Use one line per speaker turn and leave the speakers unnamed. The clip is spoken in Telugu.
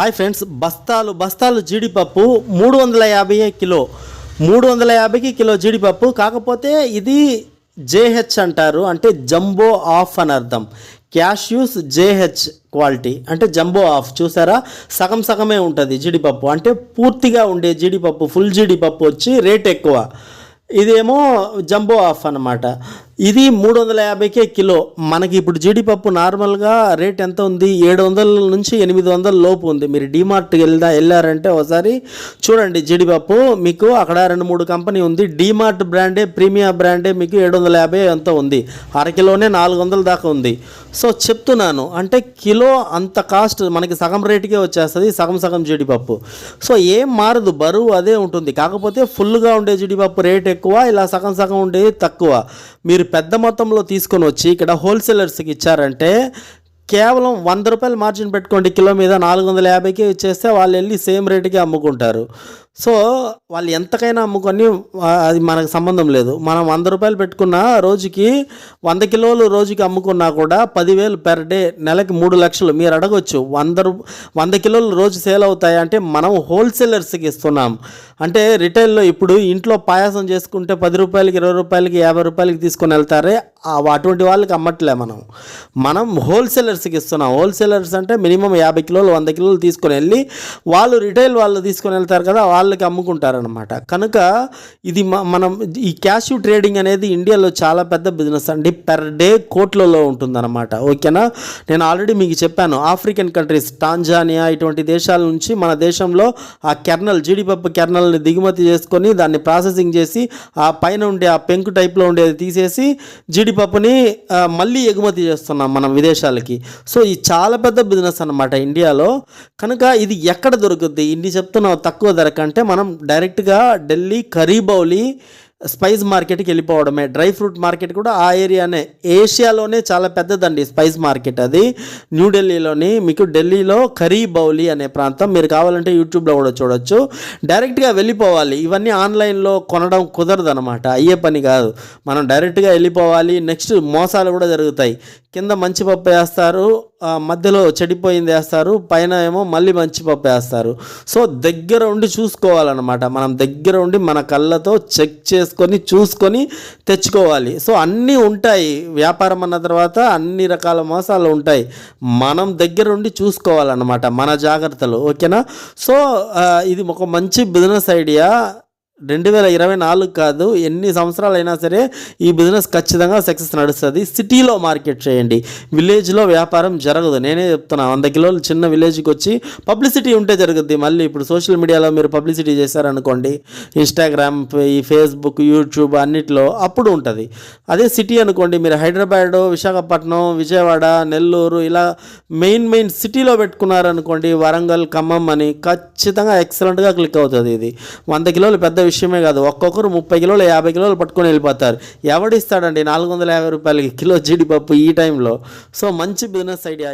హాయ్ ఫ్రెండ్స్ బస్తాలు బస్తాలు జీడిపప్పు మూడు వందల యాభై కిలో. మూడు వందల యాభైకి కిలో జీడిపప్పు. కాకపోతే ఇది జేహెచ్ అంటారు అంటే జంబో ఆఫ్ అని అర్థం. క్యాష్యూస్ జేహెచ్ క్వాలిటీ అంటే జంబో ఆఫ్. చూసారా? సగం సగమే ఉంటుంది జీడిపప్పు. అంటే పూర్తిగా ఉండే జీడిపప్పు ఫుల్ జీడిపప్పు వచ్చి రేట్ ఎక్కువ. ఇదేమో జంబో ఆఫ్ అన్నమాట. ఇది మూడు వందల యాభైకే కిలో. మనకి ఇప్పుడు జీడిపప్పు నార్మల్గా రేట్ ఎంత ఉంది? ఏడు వందల నుంచి ఎనిమిది వందల లోపు ఉంది. మీరు డీమార్ట్కి వెళ్దా వెళ్ళారంటే ఒకసారి చూడండి జీడిపప్పు. మీకు అక్కడ రెండు మూడు కంపెనీ ఉంది. డీమార్ట్ బ్రాండే ప్రీమియర్ బ్రాండే మీకు ఏడు వందల యాభై ఎంత ఉంది. అరకిలోనే నాలుగు వందల దాకా ఉంది. సో చెప్తున్నాను అంటే కిలో అంత కాస్ట్ మనకి సగం రేటుకే వచ్చేస్తుంది సగం సగం జీడిపప్పు. సో ఏం మారదు బరువు అదే ఉంటుంది. కాకపోతే ఫుల్గా ఉండే జీడిపప్పు రేట్ ఎక్కువ ఇలా సగం సగం ఉండేది తక్కువ. మీరు పెద్ద మొత్తంలో తీసుకొని వచ్చి ఇక్కడ హోల్సేలర్స్కి ఇచ్చారంటే కేవలం వంద రూపాయలు మార్జిన్ పెట్టుకోండి. కిలో మీద నాలుగు వందల యాభైకి ఇచ్చేస్తే వాళ్ళు వెళ్ళి సేమ్ రేటుకి అమ్ముకుంటారు. సో వాళ్ళు ఎంతకైనా అమ్ముకొని అది మనకు సంబంధం లేదు. మనం వంద రూపాయలు పెట్టుకున్న రోజుకి వంద కిలోలు రోజుకి అమ్ముకున్నా కూడా పదివేలు పెర్ డే నెలకి మూడు లక్షలు. మీరు అడగొచ్చు వంద వంద కిలోలు రోజు సేల్ అవుతాయంటే మనం హోల్సేలర్స్కి ఇస్తున్నాం. అంటే రిటైల్లో ఇప్పుడు ఇంట్లో పాయాసం చేసుకుంటే పది రూపాయలకి ఇరవై రూపాయలకి యాభై రూపాయలకి తీసుకొని వెళ్తారే అటువంటి వాళ్ళకి అమ్మట్లే మనం. మనం హోల్సేలర్స్కి ఇస్తున్నాం. హోల్సేలర్స్ అంటే మినిమం యాభై కిలోలు వంద కిలోలు తీసుకొని వెళ్ళి వాళ్ళు రిటైల్ వాళ్ళు తీసుకొని వెళ్తారు కదా వాళ్ళు వాళ్ళకి అమ్ముకుంటారనమాట కనుక ఇది మనం ఈ క్యాష్ ట్రేడింగ్ అనేది ఇండియాలో చాలా పెద్ద బిజినెస్ అండి. పెర్ డే కోట్లలో ఉంటుందన్నమాట. ఓకేనా? నేను ఆల్రెడీ మీకు చెప్పాను. ఆఫ్రికన్ కంట్రీస్ టాంజానియా ఇటువంటి దేశాల నుంచి మన దేశంలో ఆ కెర్నల్ జీడిపప్పు కెర్నల్ని దిగుమతి చేసుకొని దాన్ని ప్రాసెసింగ్ చేసి ఆ పైన ఉండే ఆ పెంకు టైప్లో ఉండేది తీసేసి జీడిపప్పుని మళ్ళీ ఎగుమతి చేస్తున్నాం మనం విదేశాలకి. సో ఇది చాలా పెద్ద బిజినెస్ అన్నమాట ఇండియాలో. కనుక ఇది ఎక్కడ దొరుకుద్ది? ఇన్ని చెప్తున్నావు తక్కువ ధర అంటే మనం డైరెక్ట్గా ఢిల్లీ కరీబౌలి స్పైస్ మార్కెట్కి వెళ్ళిపోవడమే. డ్రై ఫ్రూట్ మార్కెట్ కూడా ఆ ఏరియానే. ఏషియాలోనే చాలా పెద్దదండి స్పైస్ మార్కెట్ అది. న్యూఢిల్లీలోని మీకు ఢిల్లీలో కరీబౌలి అనే ప్రాంతం మీరు కావాలంటే యూట్యూబ్లో కూడా చూడొచ్చు. డైరెక్ట్గా వెళ్ళిపోవాలి. ఇవన్నీ ఆన్లైన్లో కొనడం కుదరదు అనమాట అయ్యే పని కాదు. మనం డైరెక్ట్గా వెళ్ళిపోవాలి. నెక్స్ట్ మోసాలు కూడా జరుగుతాయి. కింద మంచి పప్పు వేస్తారు మధ్యలో చెడిపోయింది వేస్తారు పైన ఏమో మళ్ళీ మంచి పప్పు వేస్తారు. సో దగ్గర ఉండి చూసుకోవాలన్నమాట. మనం దగ్గర ఉండి మన కళ్ళతో చెక్ చేసుకొని చూసుకొని తెచ్చుకోవాలి. సో అన్నీ ఉంటాయి. వ్యాపారం అన్న తర్వాత అన్ని రకాల మోసాలు ఉంటాయి. మనం దగ్గర ఉండి చూసుకోవాలన్నమాట మన జాగ్రత్తలు. ఓకేనా? సో ఇది ఒక మంచి బిజినెస్ ఐడియా రెండు వేల ఇరవై నాలుగు కాదు ఎన్ని సంవత్సరాలు అయినా సరే ఈ బిజినెస్ ఖచ్చితంగా సక్సెస్ నడుస్తుంది. సిటీలో మార్కెట్ చేయండి. విలేజ్లో వ్యాపారం జరగదు. నేనే చెప్తున్నా వంద కిలోలు చిన్న విలేజ్కి వచ్చి పబ్లిసిటీ ఉంటే జరుగుద్ది. మళ్ళీ ఇప్పుడు సోషల్ మీడియాలో మీరు పబ్లిసిటీ చేశారనుకోండి ఇన్స్టాగ్రామ్ ఈ ఫేస్బుక్ యూట్యూబ్ అన్నిట్లో అప్పుడు ఉంటుంది. అదే సిటీ అనుకోండి మీరు హైదరాబాద్ విశాఖపట్నం విజయవాడ నెల్లూరు ఇలా మెయిన్ మెయిన్ సిటీలో పెట్టుకున్నారనుకోండి వరంగల్ ఖమ్మం అని ఖచ్చితంగా ఎక్సలెంట్గా క్లిక్ అవుతుంది ఇది. వంద కిలోలు పెద్ద విషయమే కాదు. ఒక్కొక్కరు ముప్పై కిలోలు యాభై కిలోలు పట్టుకొని వెళ్ళిపోతారు. ఎవడిస్తాడండి నాలుగు వందల యాభై రూపాయలకి కిలో జీడిపప్పు ఈ టైంలో? సో మంచి బిజినెస్ ఐడియా